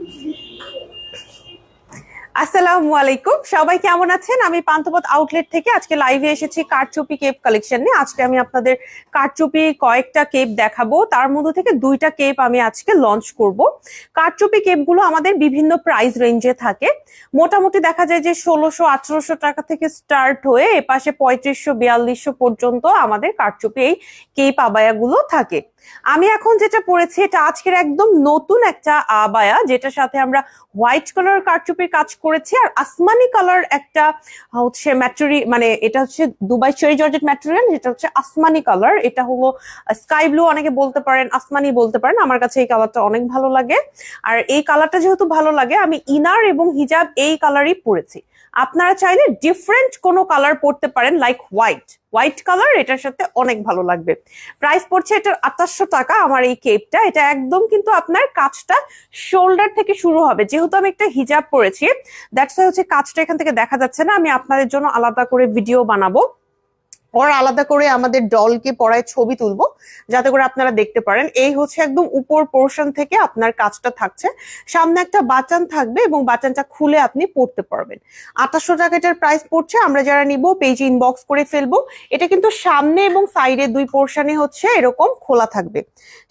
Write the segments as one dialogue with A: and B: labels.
A: Merci. আসসালামু আলাইকুম। সবাই কেমন আছেন? আমি পান্থপথ আউটলেট থেকে আজকে লাইভে এসেছি কারচুপি কেপ কালেকশন নিয়ে। আজকে আমি আপনাদের কারচুপি কয়েকটা কেপ দেখাবো। তার মধ্যে থেকে দুইটা কেপ আমি আজকে লঞ্চ করব। কারচুপি কেপগুলো আমাদের বিভিন্ন প্রাইস রেঞ্জে থাকে। মোটামুটি দেখা যায় যে ষোলোশো, আঠারোশো টাকা থেকে স্টার্ট হয়ে এপাশে পঁয়ত্রিশশো, বিয়াল্লিশশো পর্যন্ত আমাদের কারচুপি এই কেপ আবায়াগুলো থাকে। আমি এখন যেটা পড়েছি এটা আজকের একদম নতুন একটা আবায়া, যেটার সাথে আমরা হোয়াইট কালার কারচুপির কাজ করেছি। আর আসমানি কালার একটা হচ্ছে ম্যাটেরি মানে এটা হচ্ছে দুবাই চেরি জর্জেট ম্যাটেরিয়াল, যেটা হচ্ছে আসমানি কালার এটা হলো স্কাই ব্লু অনেকে বলতে পারেন, আসমানি বলতে পারেন। আমার কাছে এই কালারটা অনেক ভালো লাগে। আর এই কালারটা যেহেতু ভালো লাগে, আমি ইনার এবং হিজাব এই কালারই পরেছি। আপনারা চাইলে ডিফারেন্ট কোনো কালার পরতে পারেন লাইক হোয়াইট হোয়াইট কালার, এটার সাথে অনেক ভালো লাগবে। প্রাইস পড়ছে এটার আঠাশশো টাকা, আমার এই কেপটা। এটা একদম কিন্তু আপনার কাজটা শোল্ডার থেকে শুরু হবে। যেহেতু আমি একটা হিজাব পরেছি দ্যাটস হচ্ছে কাজটা এখান থেকে দেখা যাচ্ছে না। আমি আপনাদের জন্য আলাদা করে ভিডিও বানাবো। ওর আলাদা করে আমাদের ডলকে পড়ায় ছবি তুলবো, যাতে করে আপনারা দেখতে পারেন। এই হচ্ছে একদম উপর পোর্শন থেকে আপনার কাজটা থাকছে। সামনে একটা বাটন থাকবে এবং বাটনটা খুলে আপনি পড়তে পারবেন। আঠাশশো টাকা প্রাইস পড়ছে, আমরা যারা নিব পেজ ইনবক্স করে ফেলব। এটা কিন্তু সামনে এবং সাইডে দুই পোর্শনে হচ্ছে এরকম খোলা থাকবে।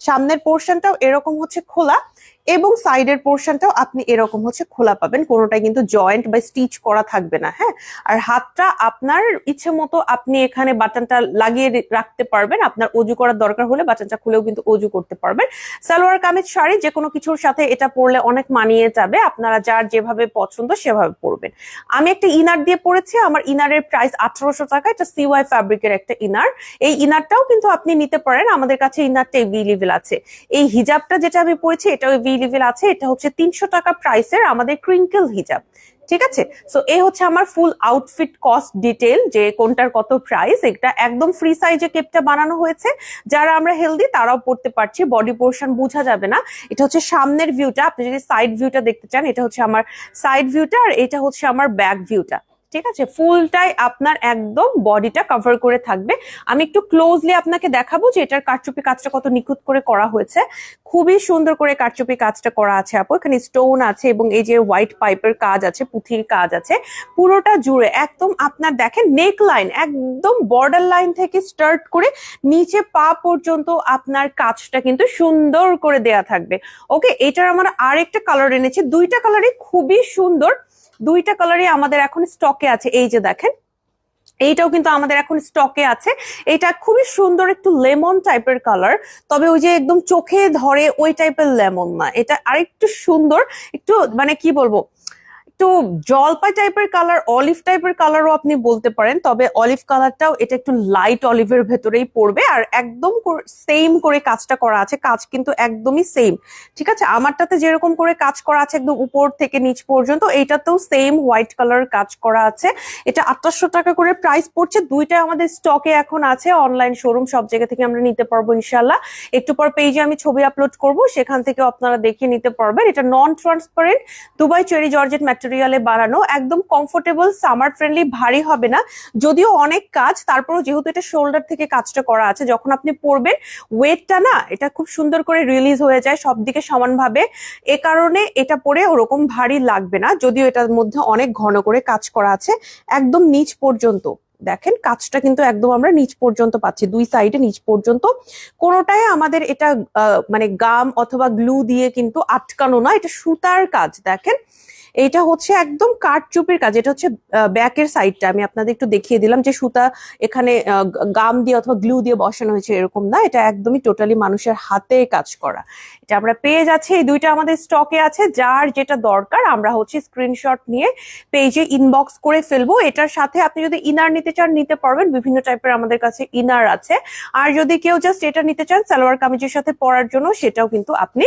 A: সামনের পোর্শনটাও এরকম হচ্ছে খোলা। এবং সাইডের পোর্শনটাও আপনি এরকম হচ্ছে খোলা পাবেন। কোনোটাই কিন্তু জয়েন্ট বা স্টিচ করা থাকবে না হ্যাঁ? আর হাতটা আপনার ইচ্ছে মতো আপনি এখানে বাটনটা লাগিয়ে রাখতে পারবেন। আপনার অজু করার দরকার হলে বাটনটা খুলেও কিন্তু অজু করতে পারবেন। সালোয়ার কামিজ, শাড়ি যে কোনো কিছুর সাথে এটা পরলে অনেক মানিয়ে যাবে। আপনারা যার যেভাবে পছন্দ সেভাবে পরবেন। আমি একটা ইনার দিয়ে পরেছি। আমার ইনারের প্রাইস আঠারোশো টাকা। এটা সিওয়াই ফ্যাব্রিকের একটা ইনার এই ইনারটাও কিন্তু আপনি নিতে পারেন। আমাদের কাছে ইনারটা এভেলেবেল আছে। এই হিজাবটা যেটা আমি পরেছি, এটাও এভেলেবেল আছে, এটা হচ্ছে তিনশো টাকা প্রাইসের আমাদের ক্রিঙ্কেল হিজাব ঠিক আছে? সো এই হচ্ছে আমার ফুল আউটফিট কস্ট ডিটেল যে কোনটার কত প্রাইস এটা একদম ফ্রি সাইজে কেপটা বানানো হয়েছে। যারা আমরা হেলদি তারাও পড়তে পারছি। বডি পোর্শন বোঝা যাবে না। এটা হচ্ছে সামনের ভিউটা আপনি যদি সাইড ভিউটা দেখতে চান, এটা হচ্ছে আমার সাইড ভিউটা আর এটা হচ্ছে আমার ব্যাক ভিউটা ঠিক আছে? ফুলটাই আপনার একদম বডিটা কভার করে থাকবে। আমি একটু ক্লোজলি আপনাকে দেখাবো যে এটার কারচুপি কাজটা কত নিখুঁত করে করা হয়েছে। খুবই সুন্দর করে কারচুপি কাজটা করা আছে আপু। এখানে স্টোন আছে এবং এই যে হোয়াইট পাইপের কাজ আছে, পুঁথির কাজ আছে। পুরোটা জুড়ে একদম আপনার দেখেন নেক লাইন একদম বর্ডার লাইন থেকে স্টার্ট করে নিচে পা পর্যন্ত আপনার কাজটা কিন্তু সুন্দর করে দেয়া থাকবে। ওকে এটার আমরা আরেকটা কালার এনেছি। দুইটা কালারই খুবই সুন্দর। দুইটা কালারই আমাদের এখন স্টকে আছে। এই যে দেখেন, এইটাও কিন্তু আমাদের এখন স্টকে আছে। এটা খুবই সুন্দর একটু লেমন টাইপের কালার তবে ওই যে একদম চোখে ধরে ওই টাইপের লেমন না। এটা আরেকটু সুন্দর, একটু মানে কি বলব একটু জলপাই টাইপের কালার অলিভ টাইপের কালারও আপনি বলতে পারেন, তবে অলিভ কালারটাও এটা একটু লাইট অলিভের ভেতরেই পড়বে আর একদম সেম করে কাজটা করা আছে, কাজ কিন্তু একদমই সেম ঠিক আছে? আমারটাতে যেরকম করে কাজ করা আছে একদম উপর থেকে নিচ পর্যন্ত, এইটাতেও সেম হোয়াইট কালার কাজ করা আছে। এটা আঠাশশো টাকা করে প্রাইস পড়ছে দুইটা আমাদের স্টকে এখন আছে অনলাইন শোরুম সব জায়গা থেকে আমরা নিতে পারব ইনশাল্লাহ একটু পর পেজে আমি ছবি আপলোড করব, সেখান থেকে আপনারা দেখে নিতে পারবেন। এটা non transparent Dubai cherry georgette ম্যাটেরিয়ালে বানানো একদম কমফোর্টেবল সামার ফ্রেন্ডলি ভারী হবে না। যদিও অনেক কাজ, তারপরেও যেহেতু এটা শোল্ডার থেকে কাজটা করা আছে, যখন আপনি পরবেন ওয়েটটা না, এটা খুব সুন্দর করে রিলিজ হয়ে যায় সব দিকে সমানভাবে। এ কারণে এটা পরে ওরকম ভারী লাগবে না, যদিও এটার মধ্যে অনেক ঘন করে কাজ করা আছে, একদম নিচ পর্যন্ত। দেখেন, কাজটা কিন্তু একদম আমরা নিচ পর্যন্ত পাচ্ছি, দুই সাইডে নিচ পর্যন্ত। কোনোটাই আমাদের এটা মানে গাম অথবা গ্লু দিয়ে কিন্তু আটকানো না, এটা সুতার কাজ, দেখেন। এটা হচ্ছে একদম কাঠচুপির কাজ, এটা হচ্ছে ব্যাকের সাইডটা আমি আপনাদের একটু দেখিয়ে দিলাম যে সুতা এখানে গাম দিয়ে অথবা গ্লু দিয়ে বসানো হয়েছে এরকম না, এটা একদমই টোটালি মানুষের হাতে কাজ করা। এটা আমরা পেয়ে যাচ্ছি, এই দুইটা আমাদের স্টকে আছে, যার যেটা দরকার আমরা হচ্ছে স্ক্রিনশট নিয়ে পেজে ইনবক্স করে ফেলব। এটার সাথে আপনি যদি ইনার নিতে চান, নিতে পারবেন, বিভিন্ন টাইপের আমাদের কাছে ইনার আছে। আর যদি কেউ জাস্ট এটা নিতে চান, সালোয়ার কামিজের সাথে পরার জন্য, সেটাও কিন্তু আপনি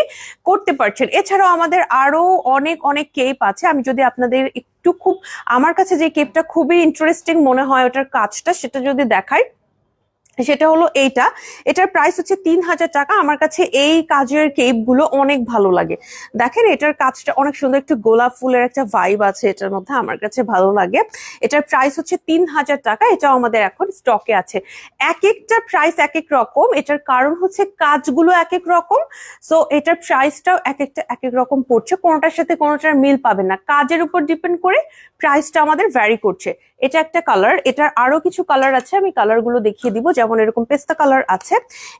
A: করতে পারছেন। এছাড়াও আমাদের আরও অনেক অনেক কেপ আছে। আমি যদি আপনাদের একটু খুব, আমার কাছে যে কেপটা খুবই ইন্টারেস্টিং মনে হয় ওটার কাজটা, সেটা যদি দেখাই। সেটা হলো এইটা। এটার প্রাইস হচ্ছে তিন হাজার টাকা। আমার কাছে এই কাজের কেপগুলো অনেক ভালো লাগে। দেখেন, এটার কাজটা অনেক সুন্দর। একটু গোলাপ ফুলের একটা ভাইব আছে এটার মধ্যে, আমার কাছে ভালো লাগে। এটার প্রাইস হচ্ছে তিন হাজার টাকা। এটাও আমাদের এখন স্টকে আছে। এক একটা প্রাইস এক এক রকম। এটার কারণ হচ্ছে কাজগুলো এক এক রকম। সো এটার প্রাইসটাও এক একটা এক এক রকম পড়ছে। কোনোটার সাথে কোনোটার মিল পাবে না। কাজের উপর ডিপেন্ড করে প্রাইসটা আমাদের ভ্যারি করছে। এটা একটা কালার এটার আরও কিছু কালার আছে, আমি কালারগুলো দেখিয়ে দিব, যেমন এরকম পেস্তা কালার আছে।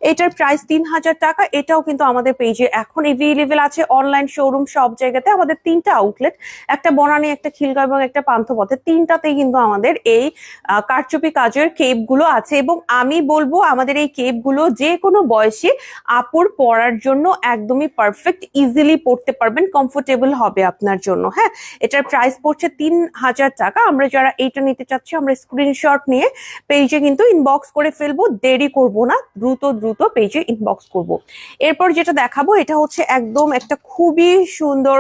A: এটার প্রাইস তিন হাজার টাকা, এটাও কিন্তু আমাদের পেজে এখন এভেলেবেল আছে অনলাইন শোরুম সব জায়গাতে। আমাদের তিনটা আউটলেট একটা বনানী, একটা খিলগাঁও এবং একটা পান্থপথে। তিনটাতেই কিন্তু আমাদের এই কারচুপি, কাজের কেপগুলো আছে এবং আমি বলব আমাদের এই কেপগুলো যে কোনো বয়সী আপুর পরার জন্য একদমই পারফেক্ট ইজিলি পড়তে পারবেন কমফোর্টেবল হবে আপনার জন্য হ্যাঁ? এটার প্রাইস পড়ছে তিন হাজার টাকা। আমরা যারা এইটা নিতে চাচ্ছি, আমরা স্ক্রিনশট নিয়ে পেজে কিন্তু ইনবক্স করে ফেলব, দেরি করব না, দ্রুত দ্রুত পেজে ইনবক্স করব। এরপর যেটা দেখাবো, এটা হচ্ছে একদম একটা খুবই সুন্দর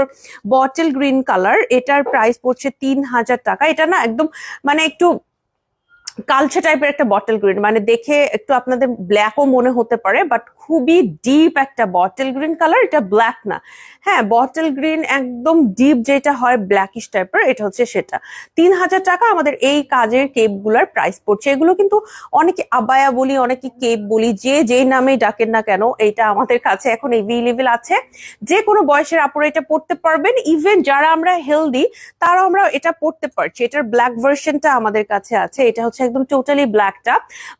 A: বটল গ্রিন কালার এটার প্রাইস পড়ছে তিন হাজার টাকা। এটা না একদম মানে একটু কালচে টাইপের একটা বটল গ্রিন মানে দেখে একটু আপনাদের ব্ল্যাকও মনে হতে পারে বাট খুবই ডিপ একটা বটল গ্রিন কালার এটা ব্ল্যাক না। হ্যাঁ বটল গ্রিন একদম ডিপ যেটা হয় ব্ল্যাকিশ টাইপের এটা হচ্ছে সেটা। তিন হাজার টাকা আমাদের এই কাজের কেপগুলার প্রাইস পড়ছে। এগুলো কিন্তু অনেকে আবায়া বলি, অনেকে কেপ বলি, যে যেই নামেই ডাকেন না কেন, এটা আমাদের কাছে এখন এভেলেবেল আছে। যে কোনো বয়সের আপুরা এটা পড়তে পারবেন। ইভেন যারা আমরা হেলদি তারা আমরা এটা পড়তে পারছি। এটার ব্ল্যাক ভার্সনটা আমাদের কাছে আছে। এটা হচ্ছে একদম টোটালি ব্ল্যাকটা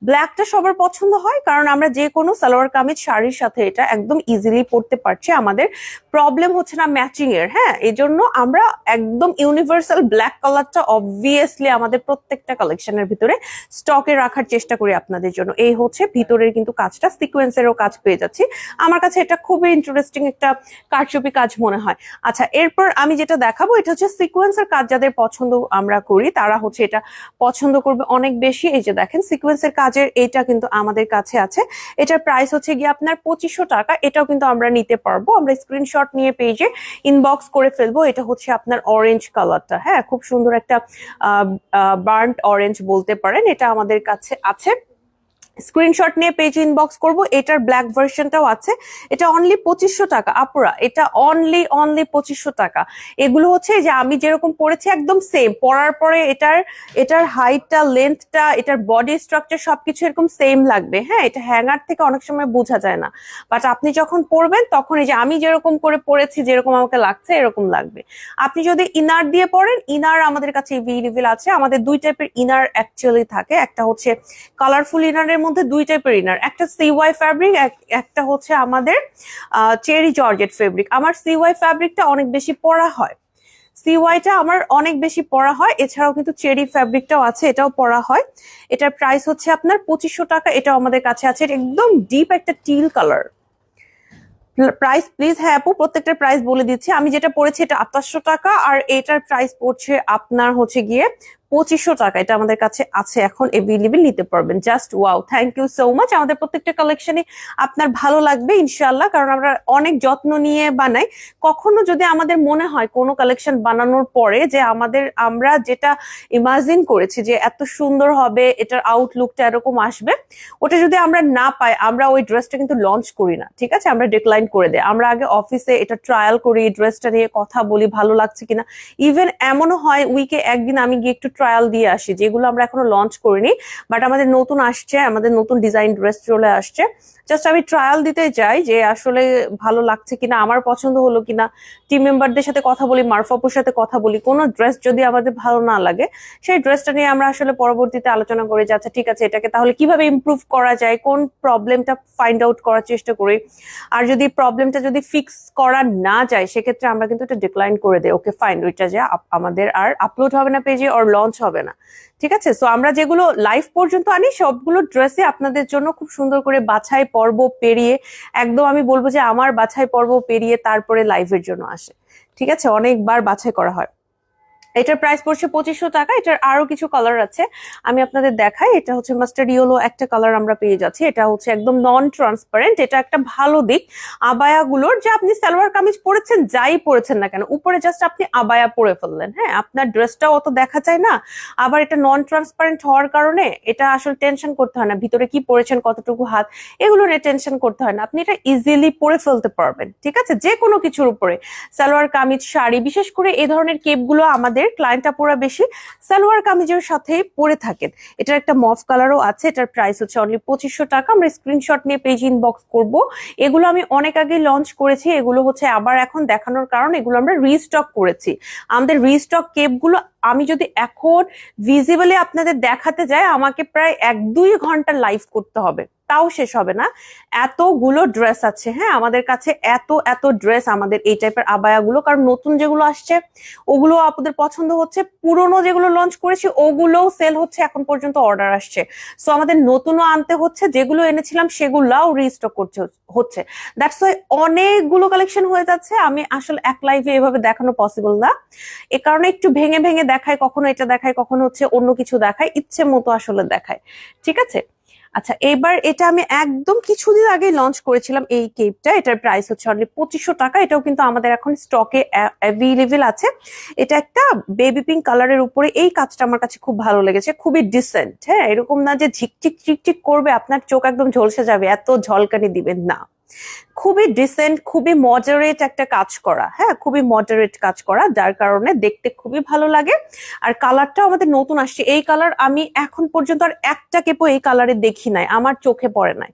A: ব্ল্যাকটা সবার পছন্দ হয়, কারণ আমরা যে কোনো সালোয়ার কামিজ শাড়ির সাথে এটা একদম ইজিলি পড়তে পারছি। আমাদের প্রবলেম হচ্ছে না ম্যাচিং এর হ্যাঁ? এই জন্য আমরা একদম ইউনিভার্সাল ব্ল্যাক কালারটা অবভিয়াসলি আমাদের প্রত্যেকটা কালেকশনের ভিতরে স্টকে রাখার চেষ্টা করি আপনাদের জন্য। এই হচ্ছে ভিতরের কিন্তু কাজটা সিকোয়েন্সেরও কাজ পেয়ে যাচ্ছি। আমার কাছে এটা খুবই ইন্টারেস্টিং একটা কারচুপি কাজ মনে হয়। আচ্ছা এরপর আমি যেটা দেখাবো, এটা হচ্ছে সিকোয়েন্সের কাজ যাদের পছন্দ আমরা করি, তারা হচ্ছে এটা পছন্দ করবে অনেক বেশি। এই যে দেখেন সিকোয়েন্সের কাজের এটা কিন্তু আমাদের কাছে আছে। এটার প্রাইস হচ্ছে গিয়ে আপনার পঁচিশশো টাকা। এটাও কিন্তু আমরা নিতে পারব। আমরা স্ক্রিনশট নিয়ে পেজে ইনবক্স করে ফেলব। এটা হচ্ছে আপনার অরেঞ্জ কালারটা হ্যাঁ খুব সুন্দর একটা বার্ন্ট অরেঞ্জ বলতে পারেন। এটা আমাদের কাছে আছে। স্ক্রিনশট নিয়ে পেজ ইনবক্স করব। এটার ব্ল্যাক ভার্সনটাও আছে। এটা অনলি পঁচিশশো টাকা। আপুরা, এটা অনলি অনলি পঁচিশশো টাকা। এগুলো হচ্ছে যে আমি যেরকম পড়েছি একদম সেম পরার পরে এটার এটার হাইটটা লেন্থটা এটার বডি স্ট্রাকচার সবকিছু এরকম সেম লাগবে। হ্যাঁ এটা হ্যাঙ্গার থেকে অনেক সময় বোঝা যায় না। বাট আপনি যখন পরবেন তখন এই যে আমি যেরকম করে পড়েছি, যেরকম আমাকে লাগছে, এরকম লাগবে। আপনি যদি ইনার দিয়ে পড়েন ইনার আমাদের কাছে এভেলেবেল আছে। আমাদের দুই টাইপের ইনার অ্যাকচুয়ালি থাকে। একটা হচ্ছে কালারফুল ইনারের মধ্যে দুই টাইপের ইনার একটা সিওয়াই ফ্যাব্রিক একটা হচ্ছে আমাদের চেরি জর্জেট ফেব্রিক আমার সিওয়াই ফ্যাব্রিকটা অনেক বেশি পরা হয়। সিওয়াইটা আমার অনেক বেশি পরা হয়, এছাড়াও কিন্তু চেরি ফ্যাব্রিকটাও আছে, এটাও পরা হয়। এটার প্রাইস হচ্ছে আপনার পঁচিশশো টাকা, এটাও আমাদের কাছে আছে একদম ডিপ একটা টিল কালার প্রাইস প্লিজ হ্যাঁ আপু প্রত্যেকটার প্রাইস বলে দিচ্ছি। আমি যেটা পড়েছি এটা আঠাশশো টাকা, আর এটার প্রাইস পড়ছে আপনার হচ্ছে গিয়ে পঁচিশশো টাকা এটা আমাদের কাছে আছে এখন এভেলেবেল নিতে পারবেন। Just wow thank you so much আমাদের প্রত্যেকটা কালেকশনে আপনার ভালো লাগবে ইনশাল্লাহ কারণ আমরা অনেক যত্ন নিয়ে বানাই। কখনো যদি আমাদের মনে হয় কোনো কালেকশন বানানোর পরে যে আমাদের, আমরা যেটা ইমাজিন করেছি যে এত সুন্দর হবে, এটার আউটলুকটা এরকম আসবে, ওটা যদি আমরা না পাই, আমরা ওই ড্রেসটা কিন্তু লঞ্চ করি না, ঠিক আছে? আমরা ডিক্লাইন করে দেয় আমরা আগে অফিসে এটা ট্রায়াল করি ড্রেসটা নিয়ে কথা বলি, ভালো লাগছে কিনা। ইভেন এমনও হয় উইকে একদিন আমি গিয়ে একটু ট্রায়াল দিয়ে আসি, যেগুলো আমরা এখনও লঞ্চ করিনি বাট আমাদের নতুন আসছে, আমাদের নতুন ডিজাইন ড্রেস চলে আসছে। জাস্ট আমি ট্রায়াল দিতে চাই যে আসলে ভালো লাগছে কিনা, আমার পছন্দ হলো কিনা। টিম মেম্বারদের সাথে কথা বলি মারফাপুর সাথে কথা বলি। কোনো ড্রেস যদি আমাদের ভালো না লাগে, সেই ড্রেসটা নিয়ে আমরা আসলে পরবর্তীতে আলোচনা করি যে আচ্ছা ঠিক আছে, এটাকে তাহলে কীভাবে ইমপ্রুভ করা যায়? কোন প্রবলেমটা ফাইন্ড আউট করার চেষ্টা করি? আর যদি প্রবলেমটা যদি ফিক্স করা না যায়, সেক্ষেত্রে আমরা কিন্তু এটা ডিক্লাইন করে দেই। ওকে ফাইন ওইটা যে আমাদের আর আপলোড হবে না পেজে আর লঞ্চ হবে না। ঠিক আছে? সো আমরা যেগুলো লাইভ পর্যন্ত আনি, সবগুলো ড্রেসে আপনাদের জন্য খুব সুন্দর করে বাছাই পর্ব পেরিয়ে, একদম আমি বলব যে আমার বাছাই পর্ব পেরিয়ে তারপরে লাইভের জন্য আসে। ঠিক আছে? অনেকবার বাছাই করা হয়। এটার প্রাইস পড়ছে পঁচিশশো টাকা, এটার আরও কিছু কালার আছে। আমি আপনাদের দেখাই, এটা হচ্ছে মাস্টার ইয়েলো একটা কালার আমরা পেয়ে যাচ্ছি। এটা হচ্ছে একদম নন ট্রান্সপারেন্ট এটা একটা ভালো দিক। আবায়াগুলোর যে আপনি সালোয়ার কামিজ পরেছেন, যাই পরেছেন না কেন, উপরে জাস্ট আপনি আবায়া পরে ফেললেন হ্যাঁ? আপনার ড্রেসটাও অত দেখা যায় না। আবার এটা নন ট্রান্সপারেন্ট হওয়ার কারণে এটা আসলে টেনশন করতে হয় না, ভিতরে কি পরেছেন, কতটুকু হাত, এগুলো নিয়ে টেনশন করতে হয় না। আপনি এটা ইজিলি পরে ফেলতে পারবেন, ঠিক আছে? যে কোনো কিছুর উপরে। সালোয়ার, কামিজ, শাড়ি, বিশেষ করে এই ধরনের কেপগুলো আমাদের ক্লায়েন্ট আপুরা বেশি সালোয়ার কামিজের সাথেই পরে থাকেন। এটার একটা মফ কালারও আছে, এটার প্রাইস হচ্ছে অনলি পঁচিশশো টাকা। আমরা স্ক্রিনশট নিয়ে পেজ ইনবক্স করব। এগুলো আমি অনেক আগে লঞ্চ করেছি, এগুলো হচ্ছে আবার এখন দেখানোর কারণ, এগুলো আমরা রিস্টক করেছি। আমাদের রিস্টক কেপগুলো আমি যদি এখন ভিজিবলি আপনাদের দেখাতে যাই, আমাকে প্রায় এক দুই ঘণ্টা লাইভ করতে হবে। তাও শেষ হবে না। এতগুলো ড্রেস আছে হ্যাঁ? আমাদের কাছে এত এত ড্রেস আমাদের এই টাইপের আবায়াগুলো, কারণ নতুন যেগুলো আসছে, ওগুলো আপনাদের পছন্দ হচ্ছে। পুরনো যেগুলো লঞ্চ করেছি, ওগুলোও সেল হচ্ছে, এখন পর্যন্ত অর্ডার আসছে। সো আমাদের নতুনও আনতে হচ্ছে, যেগুলো এনেছিলাম, সেগুলাও রিস্টক করছে, হচ্ছে। দ্যাটস ওয়াই অনেকগুলো কালেকশন হয়ে যাচ্ছে, আমি আসলে এক লাইভে এভাবে দেখানো পসিবল না। এ কারণে একটু ভেঙে ভেঙে দেখায়, কখনো এটা দেখায়, কখনো হচ্ছে অন্য কিছু দেখায়, ইচ্ছে মতো আসলে দেখায়। ঠিক আছে? আচ্ছা এবার এটা আমি একদম কিছুদিন আগে লঞ্চ করেছিলাম এই কেপটা এটার প্রাইস হচ্ছে অনলি পঁচিশশো টাকা। এটাও কিন্তু আমাদের এখন স্টকে অ্যাভেলেবেল আছে। এটা একটা বেবি পিঙ্ক কালারের উপরে এই কাজটা আমার কাছে খুব ভালো লেগেছে। খুবই ডিসেন্ট হ্যাঁ? এরকম না যে ঝিকচিক চিকচিক করবে, আপনার চোখ একদম ঝলসে যাবে। এত ঝলকানি দিবেন না। খুবই ডিসেন্ট খুবই মডারেট একটা কাজ করা হ্যাঁ? খুবই মডারেট কাজ করা, যার কারণে দেখতে খুবই ভালো লাগে। আর কালারটা আমাদের নতুন আসছে। এই কালার আমি এখন পর্যন্ত আর একটা কেপো এই কালারে দেখি নাই, আমার চোখে পড়ে নাই।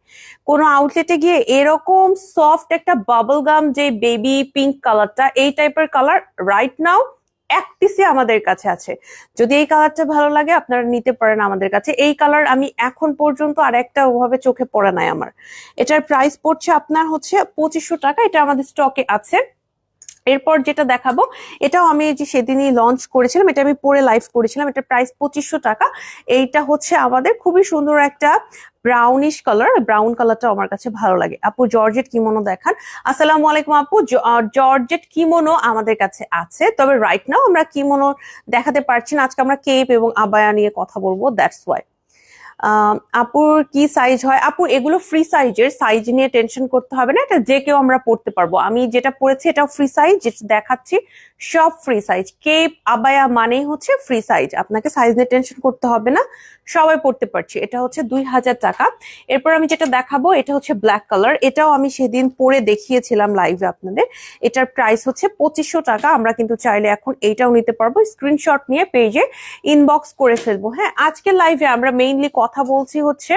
A: কোনো আউটলেটে গিয়ে এরকম সফট একটা বাবল গাম যে বেবি পিঙ্ক কালারটা এই টাইপের কালার রাইট নাও এক পিসে আমাদের কাছে আছে। যদি এই কালারটা ভালো লাগে, আপনারা নিতে পারেন আমাদের কাছে। এই কালার আমি এখন পর্যন্ত আর একটা ওভাবে চোখে পড়ে নাই আমার। এটার প্রাইস পড়ছে আপনার হচ্ছে পঁচিশশো টাকা। এটা আমাদের স্টকে আছে। এরপর যেটা দেখাবো, এটাও আমি যে সেদিনই লঞ্চ করেছিলাম, এটা আমি পরে লাইভ করেছিলাম, এটা প্রাইস পঁচিশশো টাকা। এইটা হচ্ছে আমাদের খুবই সুন্দর একটা ব্রাউনিশ কালার ব্রাউন কালারটা আমার কাছে ভালো লাগে। আপু জর্জেট কিমোনো দেখান। আসসালামু আলাইকুম আপু জর্জেট কিমোনো আমাদের কাছে আছে, তবে রাইট নাও আমরা কিমোনো দেখাতে পারছি না। আজকে আমরা কেপ এবং আবায়া নিয়ে কথা বলব দ্যাটস ওয়াই আপুর কি সাইজ হয়? আপু, এগুলো ফ্রি সাইজের সাইজ নিয়ে টেনশন করতে হবে না। এটা যে কেউ আমরা পড়তে পারব। আমি যেটা পড়েছি, এটাও ফ্রি সাইজ যেটা দেখাচ্ছি, সব ফ্রি সাইজ কেপ, আবায়া মানেই হচ্ছে ফ্রি সাইজ আপনাকে সাইজ নিয়ে টেনশন করতে হবে না। সবাই পড়তে পারছি। এটা হচ্ছে দুই হাজার টাকা। এরপর আমি যেটা দেখাবো, এটা হচ্ছে ব্ল্যাক কালার এটাও আমি সেদিন পরে দেখিয়েছিলাম লাইভে আপনাদের। এটার প্রাইস হচ্ছে পঁচিশশো টাকা। আমরা কিন্তু চাইলে এখন এইটাও নিতে পারব। স্ক্রিনশট নিয়ে পেজে ইনবক্স করে ফেলব। হ্যাঁ আজকের লাইভে আমরা মেইনলি কথা বলছি হচ্ছে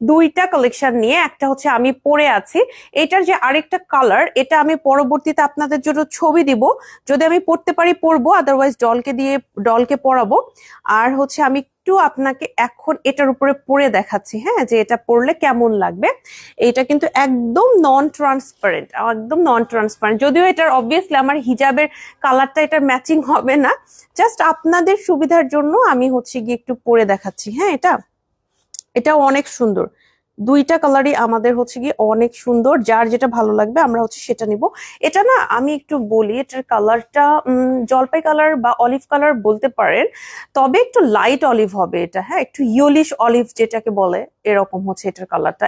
A: দুইটা কালেকশন নিয়ে, একটা হচ্ছে আমি পরে আছি। এটার যে আরেকটা কালার এটা আমি পরবর্তীতে আপনাদের জন্য ছবি দিব। যদি আমি পড়তে পারি পরবো আদারওয়াইজ ডলকে দিয়ে ডলকে পরাবো। আর হচ্ছে আমি একটু আপনাকে এখন এটার উপরে পরে দেখাচ্ছি হ্যাঁ যে এটা পরলে কেমন লাগবে। এটা কিন্তু একদম নন ট্রান্সপারেন্ট একদম নন ট্রান্সপারেন্ট যদিও এটার অবভিয়াসলি আমার হিজাবের কালারটা এটার ম্যাচিং হবে না। জাস্ট আপনাদের সুবিধার জন্য আমি হচ্ছে গিয়ে একটু পরে দেখাচ্ছি হ্যাঁ এটা। এটাও অনেক সুন্দর। দুইটা কালারই আমাদের হচ্ছে গিয়ে অনেক সুন্দর, যার যেটা ভালো লাগবে আমরা হচ্ছে সেটা নিব। এটা না আমি একটু বলি, এটার কালারটা জলপাই কালার বা অলিভ কালার বলতে পারেন, তবে একটু লাইট অলিভ হবে এটা হ্যাঁ? একটু ইয়লিশ অলিভ যেটাকে বলে, এরকম হচ্ছে এটার কালারটা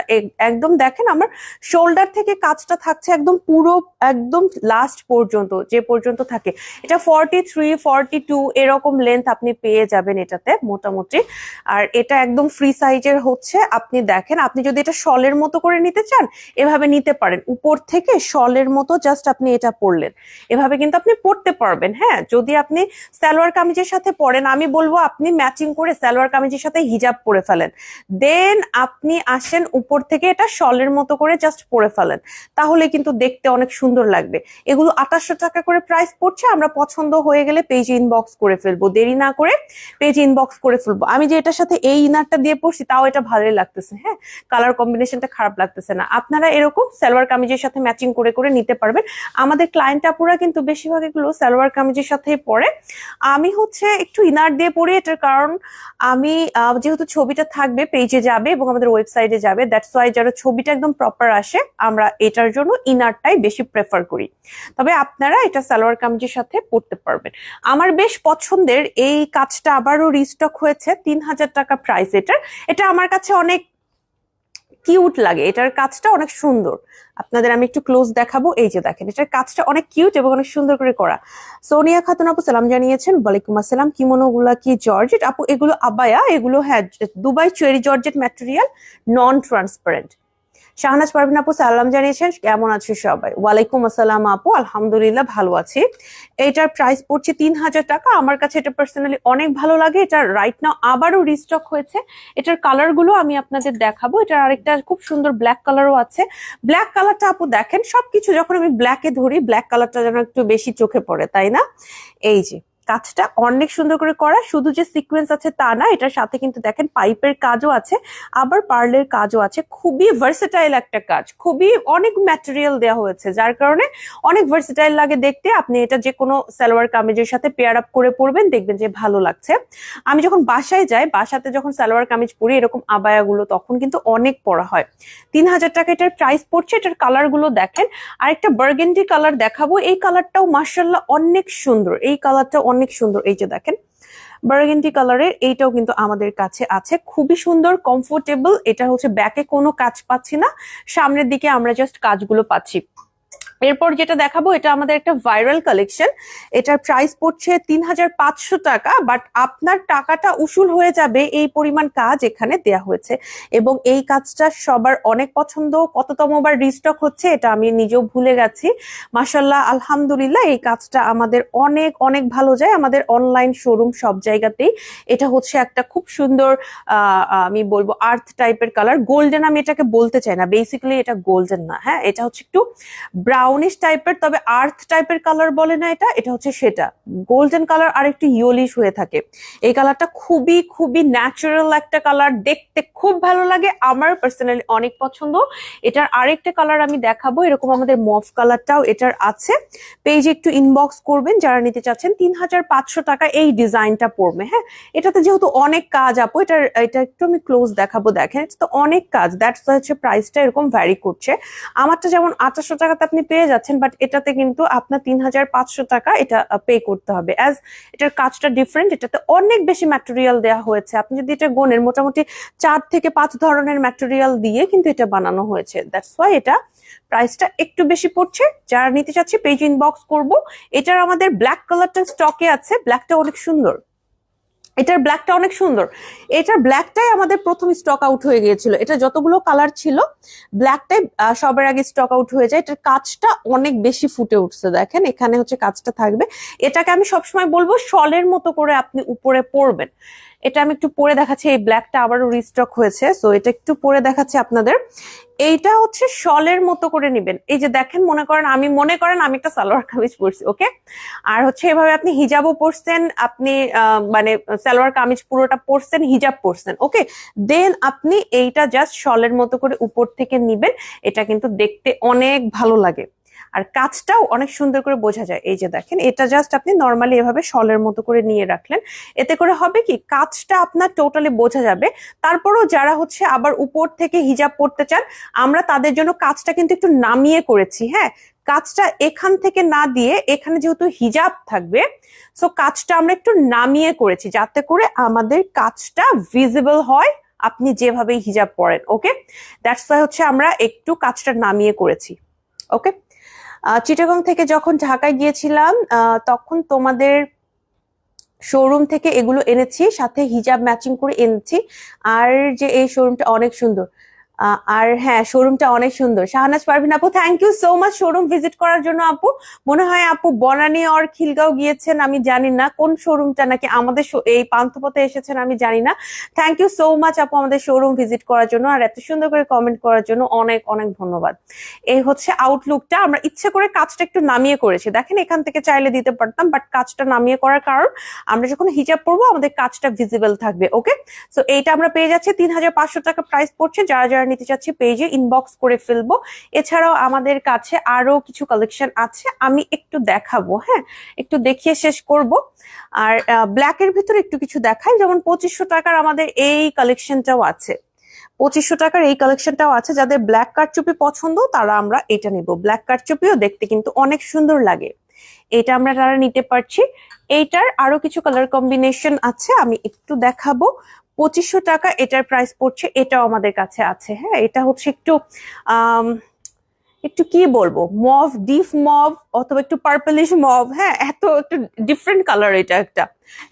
A: একদম দেখেন আমার শোল্ডার থেকে কাজটা থাকছে একদম পুরো, একদম লাস্ট পর্যন্ত, যে পর্যন্ত থাকে। এটা ফর্টি থ্রি ফর্টি টু এরকম লেন্থ আপনি পেয়ে যাবেন এটাতে মোটামুটি। আর এটা একদম ফ্রি সাইজের হচ্ছে, আপনি দেখেন, আপনি যদি এটা শলের মতো করে নিতে চান, এভাবে নিতে পারেন। উপর থেকে শলের মতো জাস্ট আপনি এটা পরলেন। এভাবে কিন্তু আপনি পরতে পারবেন হ্যাঁ? যদি আপনি সালোয়ার কামিজের সাথে পরেন, আমি বলব আপনি ম্যাচিং করে সালোয়ার কামিজের সাথে হিজাব পরে ফেলেন। দেন আপনি আসেন, উপর থেকে এটা শলের মতো করে জাস্ট পরে ফেলেন। তাহলে কিন্তু দেখতে অনেক সুন্দর লাগবে। এগুলো আঠাশশো টাকা করে প্রাইস পড়ছে, আমরা পছন্দ হয়ে গেলে পেজ ইনবক্স করে ফেলব। দেরি না করে পেজ ইনবক্স করে ফেলব। আমি যে এটার সাথে এই ইনারটা দিয়ে পড়ছি, তাও এটা ভালোই লাগতেছে হ্যাঁ? কালার কম্বিনেশনটা খারাপ লাগতেছে না। আপনারা এরকম সালোয়ার কামিজের সাথে ম্যাচিং করে করে নিতে পারবেন। আমাদের ক্লায়েন্ট আপুরা কিন্তু বেশিরভাগ এগুলো সালোয়ার কামিজের সাথে পরে। আমি হচ্ছে একটু ইনার দিয়ে পড়ি এটার কারণ আমি যেহেতু ছবিটা থাকবে পেজে যাবে এবং আমাদের ওয়েবসাইটে যাবে দ্যাটস ওয়াই যারা ছবিটা একদম প্রপার আসে, আমরা এটার জন্য ইনারটাই বেশি প্রেফার করি। তবে আপনারা এটা সালোয়ার কামিজের সাথে পড়তে পারবেন। আমার বেশ পছন্দের এই কাজটা আবারও রিস্টক হয়েছে, তিন হাজার টাকা প্রাইস এটার। এটা আমার কাছে অনেক কিউট লাগে, এটার কাজটা অনেক সুন্দর। আপনাদের আমি একটু ক্লোজ দেখাবো, এই যে দেখেন, এটার কাজটা অনেক কিউট এবং অনেক সুন্দর করে করা। সোনিয়া খাতুন আপু, সালাম জানিয়েছেন, ওয়ালাইকুম আসসালাম কিমোনো গুলা কি জর্জেট? আপু, এগুলো আবায়া, এগুলো হ্যাঁ Dubai cherry georgette material non transparent Shahnaz Parvin আপু, সালাম জানিয়েছেন, কেমন আছে সবাই? ওয়ালাইকুম আসসালাম আপু, আলহামদুলিল্লাহ ভালো আছি। এটার প্রাইস পড়ছে তিন হাজার টাকা, আমার কাছে এটা পার্সোনালি অনেক ভালো লাগে, এটা রাইট নাও আবারও রিস্টক হয়েছে। এটার কালারগুলো আমি আপনাদের দেখাবো, এটার আরেকটা খুব সুন্দর ব্ল্যাক কালারও আছে। ব্ল্যাক কালারটা আপু দেখেন, সবকিছু যখন আমি ব্ল্যাকে ধরি ব্ল্যাক কালারটা যেন একটু বেশি চোখে পড়ে, তাই না? এই যে কাজটা অনেক সুন্দর করে করা, শুধু যে সিকোয়েন্স আছে তা না, এটার সাথে কিন্তু দেখেন পাইপের কাজও আছে, আবার পার্লের কাজও আছে। খুবই ভার্সেটাইল একটা কাজ, খুবই অনেক ম্যাটেরিয়াল দেওয়া হয়েছে, যার কারণে অনেক ভার্সেটাইল লাগে দেখতে। আপনি এটা যে কোনো সালোয়ার কামিজের সাথে পেয়ার আপ করে পরবেন, দেখবেন যে ভালো লাগছে। আমি যখন বাসায় যাই, বাসাতে যখন সালোয়ার কামিজ পরি, এরকম আবায়াগুলো তখন কিন্তু অনেক পড়া হয়। তিন হাজার টাকা এটার প্রাইস পড়ছে, এটার কালারগুলো দেখেন। আর একটা বার্গেন্ডি কালার দেখাবো, এই কালারটাও মার্শাল্লাহ অনেক সুন্দর, এই কালারটা অনেক সুন্দর। এই যে দেখেন বার্গেন্টি কালারের এইটাও কিন্তু আমাদের কাছে আছে। খুবই সুন্দর কমফোর্টেবল এটা হচ্ছে ব্যাকে কোনো কাজ পাচ্ছি না। সামনের দিকে আমরা জাস্ট কাজগুলো পাচ্ছি। এরপর যেটা দেখাবো, এটা আমাদের একটা ভাইরাল কালেকশন এটার প্রাইস পড়ছে তিন হাজার পাঁচশো টাকা বাট আপনার টাকাটা উসুল হয়ে যাবে এই পরিমাণ কাজ এখানে দেয়া হয়েছে। এবং এই কাজটা সবার অনেক পছন্দ কততমবার রিস্টক হচ্ছে এটা আমি নিজেও ভুলে গেছি। মাসাল্লাহ আলহামদুলিল্লাহ, এই কাজটা আমাদের অনেক অনেক ভালো যায়। আমাদের অনলাইন শোরুম সব জায়গাতেই। এটা হচ্ছে একটা খুব সুন্দর আমি বলব আর্থ টাইপের কালার গোল্ডেন আমি এটাকে বলতে চাই না বেসিক্যালি এটা গোল্ডেন না হ্যাঁ? এটা হচ্ছে একটু ব্রাউনিশ টাইপের তবে আর্থ টাইপের কালার বলে না এটা এটা হচ্ছে সেটা। গোল্ডেন কালার আর একটু ইয়োলিশ হয়ে থাকে। এই কালারটা খুবই খুবই ন্যাচারাল একটা কালার দেখতে খুব ভালো লাগে, আমার পার্সোনালি অনেক পছন্দ। এটার আরেকটা কালার আমি দেখাবো, এরকম আমাদের মফ কালারটাও এটার আছে। পেজে একটু ইনবক্স করবেন, যারা নিতে চাচ্ছেন তিন হাজার পাঁচশো টাকা এই ডিজাইনটা পড়বে হ্যাঁ? এটাতে যেহেতু অনেক কাজ আপু, এটার, এটা একটু আমি ক্লোজ দেখাবো, দেখেন এটা তো অনেক কাজ দ্যাটস হচ্ছে প্রাইসটা এরকম ভ্যারি করছে। আমারটা যেমন আঠাশশো টাকাতে আপনি পেয়ে যাচ্ছেন বাট এটাতে কিন্তু আপনার তিন হাজার পাঁচশো টাকা এটা পে করতে হবে। অ্যাজ এটার কাজটা ডিফারেন্ট এটাতে অনেক বেশি ম্যাটেরিয়াল দেওয়া হয়েছে। আপনি যদি এটা গোনের মোটামুটি চার থেকে পাঁচ ধরনের ম্যাটেরিয়াল দিয়ে কিন্তু এটা বানানো হয়েছে। দ্যাটস ওয়াই এটা প্রাইসটা একটু বেশি পড়ছে। যারা নিতে চাচ্ছে পেজ ইনবক্স করব। এটার আমাদের ব্ল্যাক কালারটা স্টকে আছে। ব্ল্যাকটা অনেক সুন্দর। এটার ব্ল্যাকটা অনেক সুন্দর। এটার ব্ল্যাকটাই আমাদের প্রথম স্টক আউট হয়ে গিয়েছিল। এটা যতগুলো কালার ছিল ব্ল্যাকটাই সবার আগে স্টক আউট হয়ে যায়। এটার কাজটা অনেক বেশি ফুটে উঠছে, দেখেন। এখানে হচ্ছে কাজটা থাকবে। এটাকে আমি সবসময় বলব, শলের মতো করে আপনি উপরে পরবেন। এটা আমি একটু পরে দেখাচ্ছি, এই ব্ল্যাকটা আবারও রিস্টক হয়েছে সো এটা একটু পরে দেখাচ্ছি আপনাদের। এইটা হচ্ছে শলের মতো করে নেবেন। এই যে দেখেন, মনে করেন, আমি মনে করেন আমি একটা সালোয়ার কামিজ পরছি ওকে আর হচ্ছে এভাবে আপনি হিজাবও পরছেন, আপনি মানে সালোয়ার কামিজ পুরোটা পরছেন, হিজাব পরছেন ওকে দেন আপনি এইটা জাস্ট শলের মতো করে উপর থেকে নিবেন। এটা কিন্তু দেখতে অনেক ভালো লাগে। আর কাজটাও অনেক সুন্দর করে বোঝা যায়। এই যে দেখেন, এটা জাস্ট আপনি নর্মালি এভাবে শলের মতো করে নিয়ে রাখলেন। এতে করে হবে কি কাজটা আপনার টোটালি বোঝা যাবে। তারপরও যারা হচ্ছে আবার উপর থেকে হিজাব পড়তে চান, আমরা তাদের জন্য কাজটা কিন্তু একটু নামিয়ে করেছি হ্যাঁ? কাজটা এখান থেকে না দিয়ে এখানে যেহেতু হিজাব থাকবে সো কাজটা আমরা একটু নামিয়ে করেছি যাতে করে আমাদের কাজটা ভিজিবল হয়, আপনি যেভাবে হিজাব পরেন ওকে দ্যাটস হচ্ছে আমরা একটু কাজটা নামিয়ে করেছি ওকে চিটাগং থেকে যখন ঢাকায় গিয়েছিলাম তখন তোমাদের শোরুম থেকে এগুলো এনেছি, সাথে হিজাব ম্যাচিং করে এনেছি। আর যে এই শোরুমটা অনেক সুন্দর। আর হ্যাঁ শোরুমটা অনেক সুন্দর। শাহনাজ পারভিন আপু thank you so much showroom visit করার জন্য আপু। মনে হয় আপু বনানী অর খিলগাঁও গিয়েছেন, আমি জানি না। কোন শোরুমটা নাকি আমাদের এই পান্থপথে এসেছেন, আমি জানি না। থ্যাংক ইউ সো মাচ আপু আমাদের শোরুম ভিজিট করার জন্য। আর এত সুন্দর করে কমেন্ট করার জন্য অনেক অনেক ধন্যবাদ। এই হচ্ছে আউটলুকটা আমরা ইচ্ছে করে কাজটা একটু নামিয়ে করেছি। দেখেন, এখান থেকে চাইলে দিতে পারতাম বাট কাজটা নামিয়ে করার কারণ, আমরা যখন হিজাব পরবো আমাদের কাজটা ভিজিবল থাকবে ওকে সো এইটা আমরা পেয়ে যাচ্ছি। তিন হাজার পাঁচশো টাকা প্রাইস পড়ছে। যারা যারা যারা নিতে চাচ্ছি পেজে ইনবক্স করে ফেলব। এছাড়াও আমাদের কাছে আরও কিছু কালেকশন আছে, আমি একটু দেখাবো হ্যাঁ? একটু দেখিয়ে শেষ করব। আর ব্ল্যাকের ভিতরে একটু কিছু দেখাই, যেমন পঁচিশশো টাকার আমাদের এই কালেকশনটাও আছে। পঁচিশশো টাকার এই কালেকশনটাও আছে, যাদের ব্ল্যাক কারচুপি পছন্দ, তারা আমরা এটা নিব। ব্ল্যাক কারচুপিও দেখতে কিন্তু অনেক সুন্দর লাগে। এটা আমরা তারা নিতে পারছি, এইটার আরও কিছু কালার কম্বিনেশন আছে, আমি একটু দেখাবো। পঁচিশশো টাকা এটার প্রাইস পড়ছে এটাও আমাদের কাছে আছে। হ্যাঁ এটা হচ্ছে একটু একটু কি বলব? মভ ডিপ মভ অথবা একটু পার্পলিশ মভ হ্যাঁ এত একটু ডিফারেন্ট কালার এটা একটা।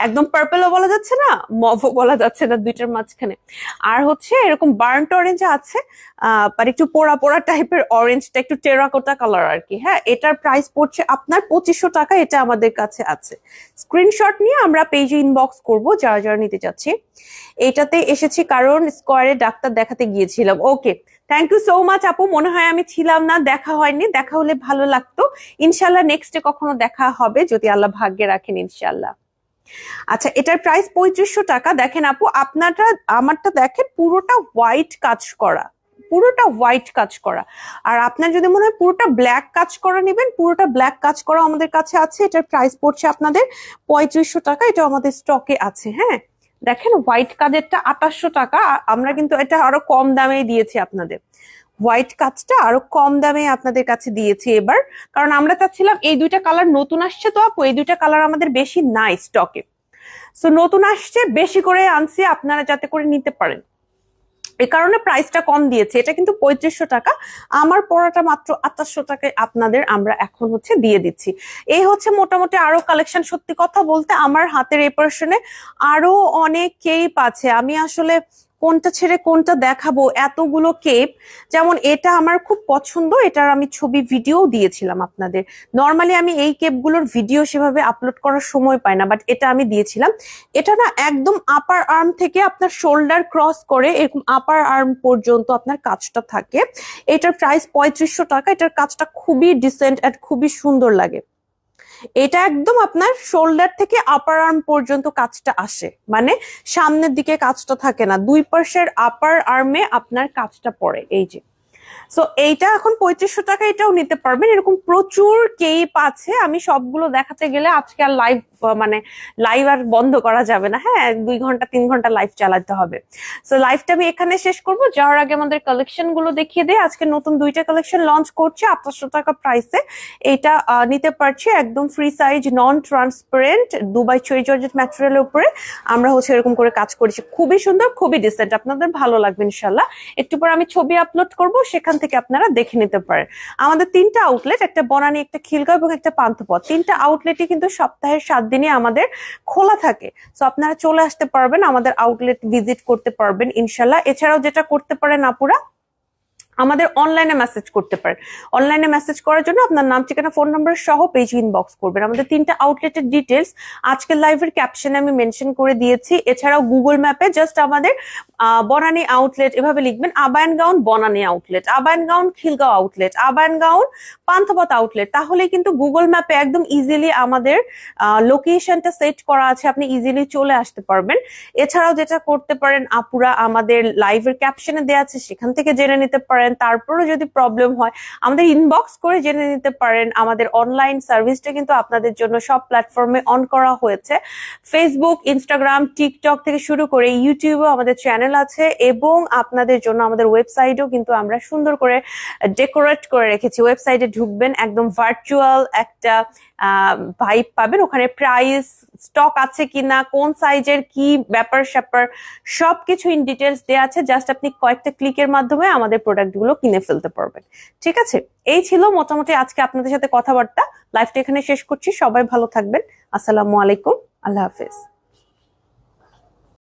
A: একদম পার্পলও বলা যাচ্ছে না, মভও বলা যাচ্ছে না দুইটার মাঝখানে। আর হচ্ছে এরকম বার্নট অরেঞ্জ আছে আর একটু পোড়া পোড়া টাইপের অরেঞ্জটা একটু টেরাকোটা কালার আর কি হ্যাঁ এটার প্রাইস পড়ছে আপনার পঁচিশশো টাকা, এটা আমাদের কাছে আছে। স্ক্রিনশট নিয়ে আমরা পেজে ইনবক্স করব, যারা যারা নিতে চাচ্ছি। এটাতে এসেছি কারণ স্কোয়ারে ডাক্তার দেখাতে গিয়েছিলাম। Okay thank you so much আপু। মনে হয় আমি ছিলাম না, দেখা হয়নি। দেখা হলে ভালো লাগতো। ইনশাল্লাহ নেক্সটে কখনো দেখা হবে, যদি আল্লাহ ভাগ্যে রাখেন ইনশাল্লাহ আচ্ছা এটার প্রাইস পঁয়ত্রিশশো টাকা। দেখেন আপু, আপনারটা, আমারটা দেখেন, পুরোটা হোয়াইট কাজ করা। পুরোটা হোয়াইট কাজ করা। আর আপনার যদি মনে হয় পুরোটা ব্ল্যাক কাজ করা নেবেন, পুরোটা ব্ল্যাক কাজ করা আমাদের কাছে আছে। এটার প্রাইস পড়ছে আপনাদের পঁয়ত্রিশশো টাকা। এটা আমাদের স্টকে আছে হ্যাঁ? দেখেন হোয়াইট কাজেরটা আঠাশশো টাকা আমরা কিন্তু এটা আরও কম দামেই দিয়েছি আপনাদের। হোয়াইট কাজটা আরও কম দামে আপনাদের কাছে দিয়েছি এবার, কারণ আমরা চাচ্ছিলাম এই দুইটা কালার নতুন আসছে তো আপু, এই দুইটা কালার আমাদের বেশি নাই স্টকে সো নতুন আসছে, বেশি করে আনছি, আপনারা যাতে করে নিতে পারেন। এই কারণে প্রাইসটা কম দিয়েছে। এটা কিন্তু পঁয়ত্রিশশো টাকা। আমার পড়াটা মাত্র আঠাশশো টাকায় আপনাদের আমরা এখন হচ্ছে দিয়ে দিচ্ছি। এই হচ্ছে মোটামুটি আরও কালেকশন সত্যি কথা বলতে আমার হাতের এই পার্সনে আরও অনেক কেপ আছে আমি আসলে কোনটা ছেড়ে কোনটা দেখাবো এতগুলো কেপ। যেমন এটা আমার খুব পছন্দ, এটার আমি ছবি ভিডিও দিয়েছিলাম আপনাদের। নর্মালি আমি এই কেপগুলোর ভিডিও সেভাবে আপলোড করার সময় পাই না বাট এটা আমি দিয়েছিলাম। এটা না একদম আপার আর্ম থেকে আপনার শোল্ডার ক্রস করে এরকম আপার আর্ম পর্যন্ত আপনার কাজটা থাকে। এটার প্রাইস পঁয়ত্রিশশো টাকা, এটার কাজটা খুবই ডিসেন্ট আর খুবই সুন্দর লাগে। এটা একদম আপনার শোল্ডার থেকে আপার আর্ম পর্যন্ত কাজটা আসে। মানে সামনের দিকে কাজটা থাকে না, দুই পাশের আপার আর্মে আপনার কাজটা পড়ে, এই যে। সো এইটা এখন পঁয়ত্রিশশো টাকা এটাও নিতে পারবেন। এরকম প্রচুর কেপ আছে। আমি সবগুলো দেখাতে গেলে আজকে আর লাইভ মানে লাইভ আর বন্ধ করা যাবে না। হ্যাঁ দুই ঘণ্টা তিন ঘণ্টা লাইভ চালাতে হবে। সো লাইভটা আমি এখানে শেষ করব। যাওয়ার আগে আমাদের কালেকশনগুলো দেখিয়ে দেয় আজকে নতুন দুইটা কালেকশন লঞ্চ করছে আঠাশশো টাকা প্রাইসে আহ, নিতে পারছি একদম free size non transparent Dubai cherry georgette ম্যাটেরিয়ালের উপরে। আমরা হচ্ছে এরকম করে কাজ করেছি। খুবই সুন্দর খুবই ডিসেন্ট আপনাদের ভালো লাগবে ইনশাল্লাহ একটু পর আমি ছবি আপলোড করব। সেখান থেকে আপনারা দেখে নিতে পারেন। আমাদের তিনটা আউটলেট একটা বনানি, একটা খিলগাঁও এবং একটা পান্থপথ। তিনটা আউটলেটই কিন্তু সপ্তাহের সাত দিনে আমাদের খোলা থাকে। সো আপনারা চলে আসতে পারবেন, আমাদের আউটলেট ভিজিট করতে পারবেন, ইনশাল্লাহ। এছাড়াও যেটা করতে পারেন আপুরা আমাদের অনলাইনে মেসেজ করতে পারেন। অনলাইনে মেসেজ করার জন্য আপনার নাম, ঠিকানা ফোন নাম্বার সহ পেজ ইনবক্স করবেন। আমাদের তিনটা আউটলেটের ডিটেলস আজকের লাইভের ক্যাপশনে আমি মেনশন করে দিয়েছি। এছাড়াও গুগল ম্যাপে জাস্ট আমাদের বনানী আউটলেট এভাবে লিখবেন Abayan gown Banani outlet Abayan gown Khilgaon outlet Abayan gown Panthapath outlet তাহলে কিন্তু গুগল ম্যাপে একদম ইজিলি আমাদের লোকেশনটা সেট করা আছে, আপনি ইজিলি চলে আসতে পারবেন। এছাড়াও যেটা করতে পারেন, আপুরা আমাদের লাইভের ক্যাপশনে দেওয়া আছে, সেখান থেকে জেনে নিতে পারেন। তারপরও যদি প্রবলেম হয়, আমাদের ইনবক্স করে জেনে নিতে পারেন। আমাদের অনলাইন সার্ভিসটা কিন্তু আপনাদের জন্য সব প্ল্যাটফর্মে অন করা হয়েছে। ফেসবুক ইনস্টাগ্রাম টিকটক থেকে শুরু করে ইউটিউবেও আমাদের চ্যানেল আছে এবং আপনাদের জন্য আমাদের ওয়েবসাইটও কিন্তু আমরা সুন্দর করে ডেকোরেট করে রেখেছি। ওয়েবসাইটে ঢুকবেন, একদম ভার্চুয়াল একটা ভাইব পাবেন। ওখানে প্রাইস স্টক আছে কিনা, কোন সাইজের কি ব্যাপার স্যাপার, সবকিছু ইন ডিটেলস দেওয়া আছে। জাস্ট আপনি কয়েকটা ক্লিকের মাধ্যমে আমাদের প্রোডাক্টগুলো কিনে ফেলতে পারবেন। ঠিক আছে? এই ছিল মোটামুটি আজকে আপনাদের সাথে কথাবার্তা। লাইফটা এখানে শেষ করছি। সবাই ভালো থাকবেন। আসসালামু আলাইকুম। আল্লাহ হাফেজ।